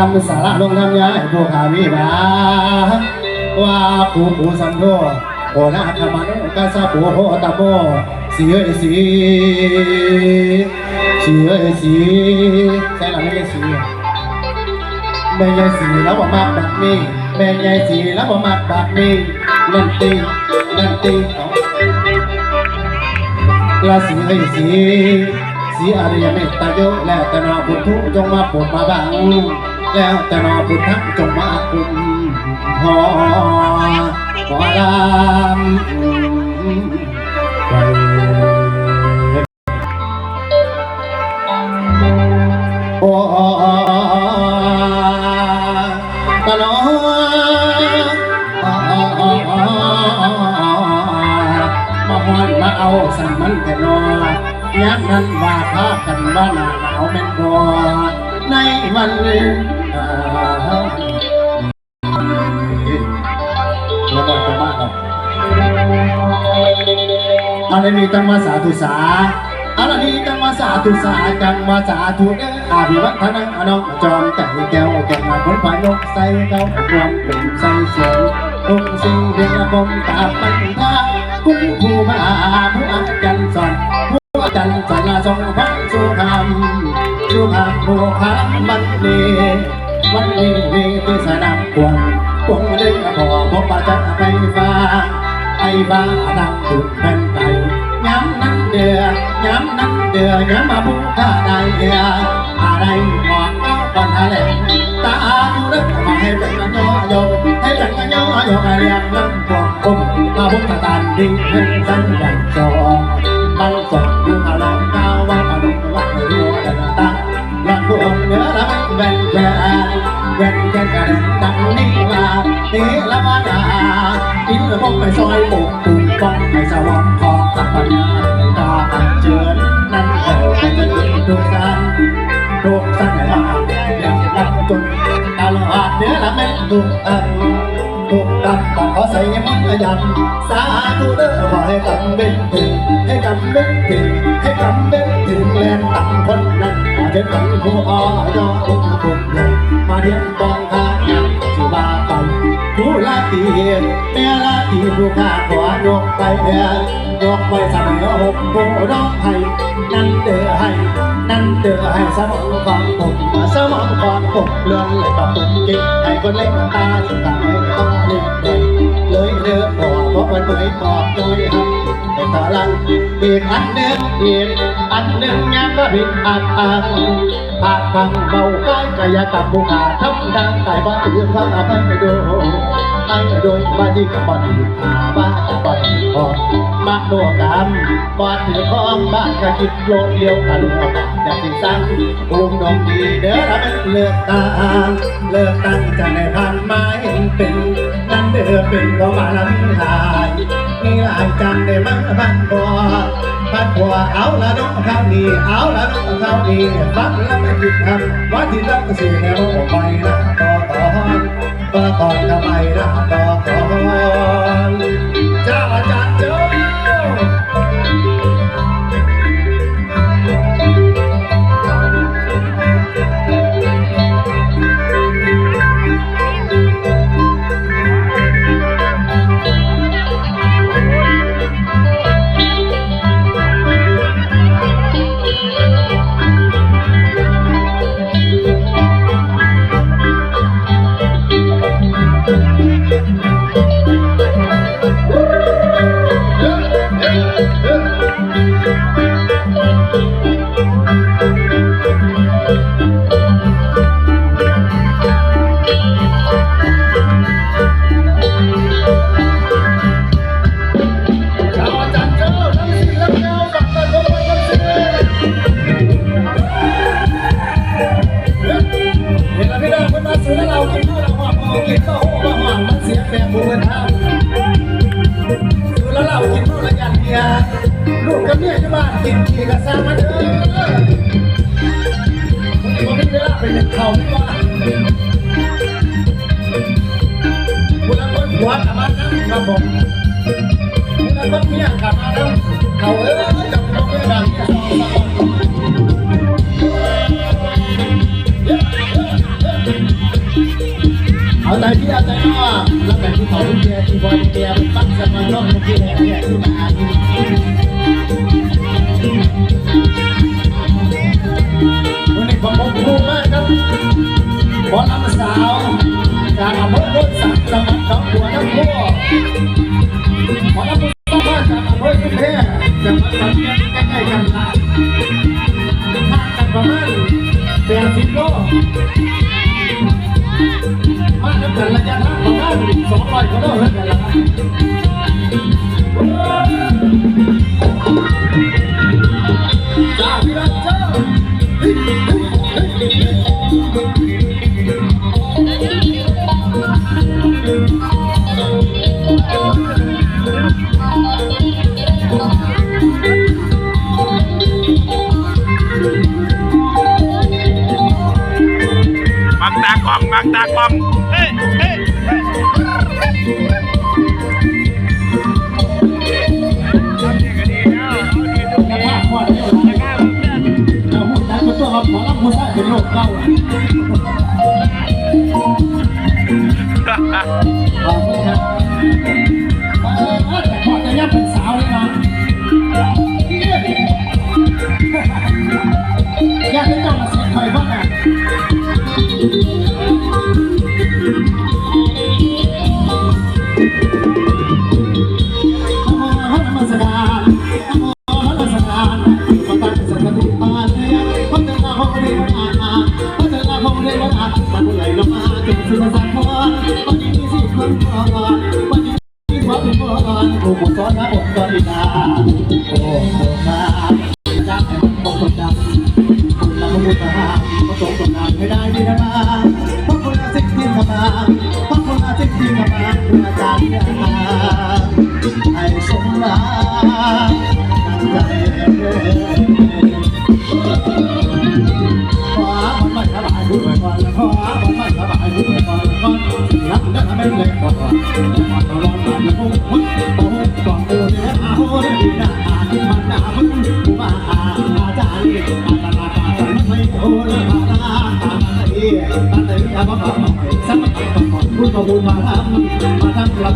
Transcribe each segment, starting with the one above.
ลำสาระลงทำยายผู้ขามีบาว่าผู้ผู้สันโดโอนาธรรมนุกัสสะผู้โหตะโมสีเอ้ยสีสีเอ้ยสีใช่หรือไม่ใช่สีแม่ยายสีแล้วบ่มากแบบนี้แม่ยายสีแล้วบ่มากแบบนี้นั่นตีนั่นตีเอาราศีให้สีสีอริยเมตตาโยแล้วแต่นอพุทธุจงมาปรดมาบัง แล้วแต่นอพุทธจงมาคุมหอขอรามไปโอ้ตะนอมาฮอนมาเอาสั่งมันแต่นอยักนั้นว่าพากันว่านหนาวแม่นบ่ในวันอ่า แล้วก็จะมาครับอะไรมีตั้งมาสาธุสาอะไรมีตั้งมาสาธุสาจังมาสาธุเด้ออาภิวัฒนังอน้องจอมแต่งแก้วแก้วมาคนพายกใส่เก้าความเป็นใส่เสียงทุกสิ่งเดียวผมตามปั วันนี้มีที่สนามกวงกวงเล็กพอพบปะจักไฟฟ้าไฟฟ้าดังตุดแผ่นไตย้ำนั้นเดือย้ำนั้นเดือย้ำมาผู้ข้าใดเดืออะไรหมอนเอาปัญหาแหลงตาดูเลิกมาให้เป็นกันย่อยงให้เป็นกันย่อยงเรียนลำพวงกลมมาบุกตานดิ่งเป็นสันดังจอบังสดดูมาวว่า อันหาดเนื้อละแม่ดุอันทุกตับต้องขอใส่มันยันสาธุเด้อขอให้กำเป็นถึงให้กำเป็นถึงให้กำเป็นถึงแลนต่ำคนนั้นมาเดินกันผู้อ้อยอทุกคนนั้นมาเรียนบองทา ลาตีแม่ลาตีผู้ข้าขอยกไปเอ่ยกไปสมัยหกผู้ร้องให้นั่นเด้อให้นั่นเดือให้สมองของผมสมองของผมเลื่อนเลยปรับปรุงกินให้คนเล่นตาสุดท้ายต้องเล่นเลยเลยเลือกพอเพราะมันไม่พอโดยทำเป็นพลังอีกอันหนึ่งอีกอันหนึ่งยังก็ผิดอัดอังผาดพังเบาก้กายกรรมบุขาทำทางไก่บ้านตื่นพระอภัยไม่ดู ไอ้โดยบ้านที่กับบอดีอาบ้านกับบอดีพอมาโนกรรมบ้านถือของบ้านก็คิดโลดเดียวกันอยากสิสั่งภูมิดอกดีเด้อรับเลือกตาเลือกตั้งจะในพันม้เห็นเป็นนั่นเด้อเป็นก็มาละมีหลายมีหลายจำได้มั้งบ้านบัวบ้านบัวเอาละน้องข้าวดีเอาละน้องข้าวดีฟังแล้วไม่ผิดคำว่าที่รักก็สื่อแนวไปนะ ต่อต่อต่อต่อทำไมนะต่อต่อ กินขี่กระซ้ามาเด้อผมไม่เวลาไปเล่นเขาไม่ว่าคุณละคนหัวกับมาทั้งกระบอกคุณละคนเมียกับมาทั้งเขาเออจับเขาเมียกันเนี่ย สาวจากอำเภอโสักจังหวัดหนองบัวลำพูขอรับผู้สมัครจากำเภอสุเทพจังหวัดขอนแก่นใกล้กันห่างกันประมาณแปดสิบโลมาทำกันระยางประมาณสองร้อยกิโลเท่านั้นแหล บังตากล้องบังตากล้องเฮ้ยเฮ้ยเฮ้ทำอย่างนี้นะเอาดีทุกจะทีพาพ่อเที่ยวไหนข้วเอราพูดแต่ตัวเราหมอลำพูดได้เป็นโลกเก่า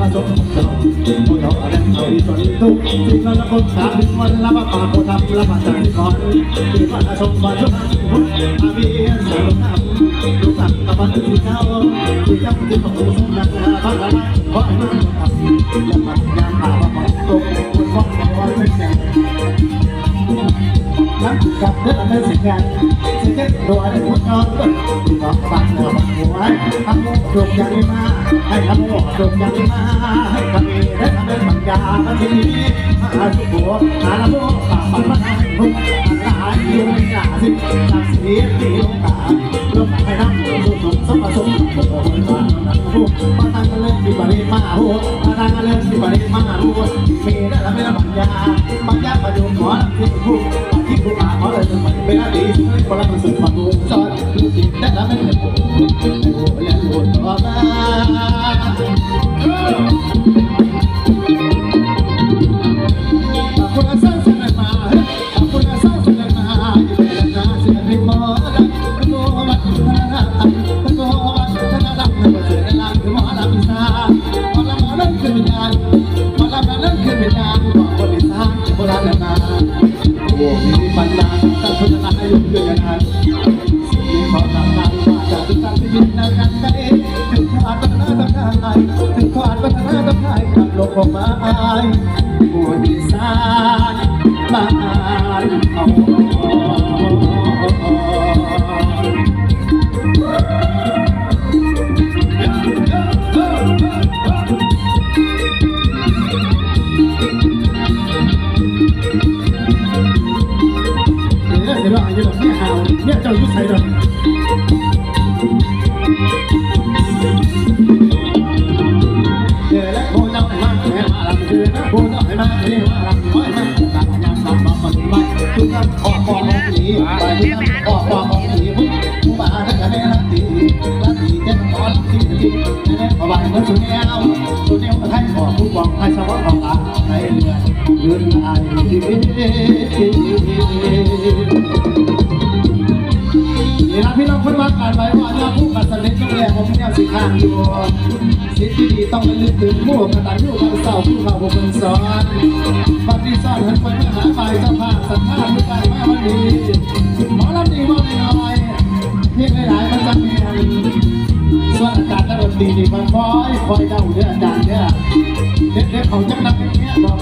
มาทำละมาสมสมพูดเอาอะไรเอาดีส่วนทุกสิ่งละคนสามวันละมาปาโคทำละมาจันทร์ก่อนที่มาชมมาชมพุทธอาเบียนสรุปนำลูกหลักตะวันที่เจ้าที่จำที่ของสมนักพระละขอให้มันทำอย่ามันยามหาว่ามันตกคุณพ่อว่าเป็นแก่นักกับเรื่องนั้นสิ่งงาน สิ่งที่ตัวได้พูดนอนก็บอกบังเนื้อบังหัวทำมุกจบย่างนี้มาให้ทำมุกจบอย่างนี้มาให้ทำเองได้ทำเป็นปัญญามาทีนี้มาสุโขหาละมุกปากปันมาทำมุกหาอยู่ในกาสิจากสีที่ลงตาลงให้ทำสุขสุขสมสมโอ้โหมาหนักผู้มาทางกันเลยที่บริมาหัว มีปัญญาตั้งพัฒนาให้ลูกด้วยกันสิ่งขอทำงานว่าจะเป็นการที่ยินนะกันได้ถึงขาดพัฒนาต้องได้ถึงขาดพัฒนาต้องได้กับโลกของมาอายผู้ดีสานมาอายเอาาให้ขอผู้บอกให้สวัสดิ์ของตาให้เงินเงินอายนี่นะพี่น้องคนรักกันไว้ว่า แล้ผมเนี่สิข้างอยู่สิ่งที่ดีต้องระลึกถึงผู้กตัญญูกตัญเศร้าผู้เขาบุญสอนปฏิสอนหันไปเมื่อหาไปเจ้าภาพสัทธาผู้การมาวันนี้หมอลำดีว่าน้อยเพียงหลายๆมันจะมีส่วนอากาศและรถตรีนี่มันคอยคอยเดาเด้ออาจารย์เด้อเด็กๆเขาจังนักเงี้ยบอก